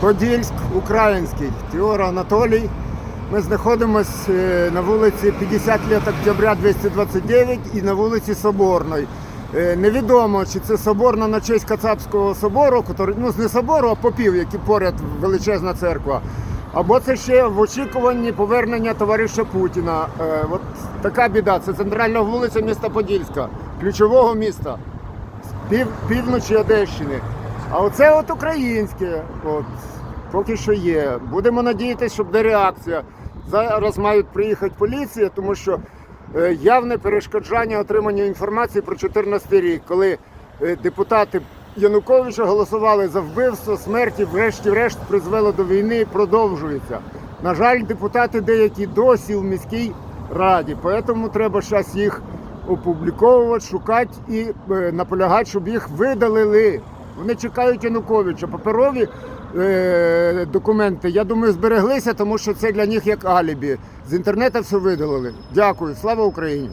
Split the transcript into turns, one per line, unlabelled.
Подільськ, український, Тіор Анатолій. Ми знаходимося е, на вулиці 50 лет октября 229 і на вулиці Соборної. Е, Невідомо, чи це соборна на честь Кацапського собору, ну не собору, а попів, які поряд величезна церква. Або це ще в очікуванні повернення товариша Путіна. Е, От така біда. Це центральна вулиця міста Подільська, ключового міста пів, півночі Одещини. А оце от українське, от, поки що є. Будемо надіятися, що буде реакція. Зараз мають приїхати поліція, тому що е, явне перешкоджання отримання інформації про 2014 рік, коли е, депутати Януковича голосували за вбивство, смерті, врешті-решт призвело до війни продовжується. На жаль, депутати деякі досі в міській раді, тому треба зараз їх опубліковувати, шукати і е, наполягати, щоб їх видалили. Вони чекають Януковича. Паперові е, документи, я думаю, збереглися, тому що це для них як алібі. З інтернету все видалили. Дякую. Слава Україні!